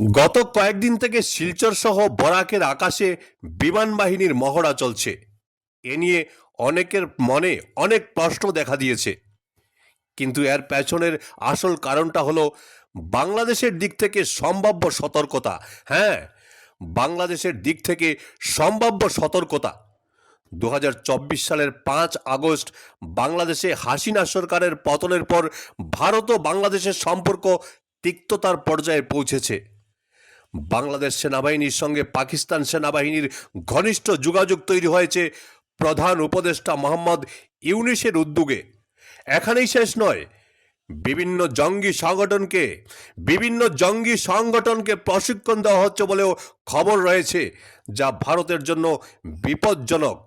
গত কয়েকদিন থেকে শিলচর সহ বরাকের আকাশে বিমান বাহিনীর মহড়া চলছে। এ নিয়ে অনেকের মনে অনেক প্রশ্ন দেখা দিয়েছে। কিন্তু এর পেছনের আসল কারণটা হলো বাংলাদেশের দিক থেকে সম্ভাব্য সতর্কতা। হ্যাঁ বাংলাদেশের দিক থেকে সম্ভাব্য সতর্কতা। দু হাজার চব্বিশ সালের পাঁচ আগস্ট বাংলাদেশে হাসিনা সরকারের পতনের পর ভারত ও বাংলাদেশের সম্পর্ক তিক্ততার পর্যায়ে পৌঁছেছে। বাংলাদেশ সেনাবাহিনীর সঙ্গে পাকিস্তান সেনাবাহিনীর ঘনিষ্ঠ যোগাযোগ তৈরি হয়েছে প্রধান উপদেষ্টা মোহাম্মদ ইউনিসের উদ্যোগে। এখানেই শেষ নয়। বিভিন্ন জঙ্গি সংগঠনকে, বিভিন্ন জঙ্গি সংগঠনকে প্রশিক্ষণ দেওয়া হচ্ছে বলেও খবর রয়েছে, যা ভারতের জন্য বিপজ্জনক।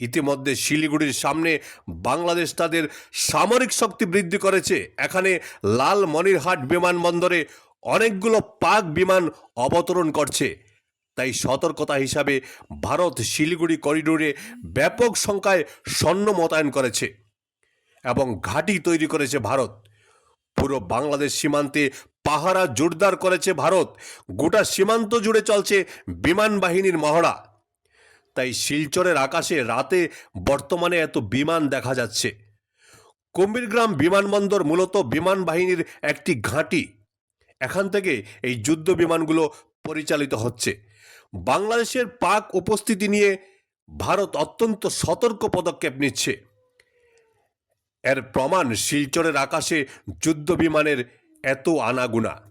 ইতিমধ্যে শিলিগুড়ির সামনে বাংলাদেশ তাদের সামরিক শক্তি বৃদ্ধি করেছে। এখানে লাল মনিরহাট বিমানবন্দরে অনেকগুলো পাক বিমান অবতরণ করছে। তাই সতর্কতা হিসাবে ভারত শিলিগুড়ি করিডোরে ব্যাপক সংখ্যায় সৈন্য মোতায়েন করেছে এবং ঘাঁটি তৈরি করেছে ভারত। পুরো বাংলাদেশ সীমান্তে পাহারা জোরদার করেছে ভারত। গোটা সীমান্ত জুড়ে চলছে বিমান বাহিনীর মহড়া। তাই শিলচরের আকাশে রাতে বর্তমানে এত বিমান দেখা যাচ্ছে। কুম্ভীরগ্রাম বিমানবন্দর মূলত বিমান বাহিনীর একটি ঘাঁটি। এখান থেকে এই যুদ্ধ বিমানগুলো পরিচালিত হচ্ছে। বাংলাদেশের পাক উপস্থিতি নিয়ে ভারত অত্যন্ত সতর্ক পদক্ষেপ নিচ্ছে। এর প্রমাণ শিলচরের আকাশে যুদ্ধ বিমানের এত আনাগুনা।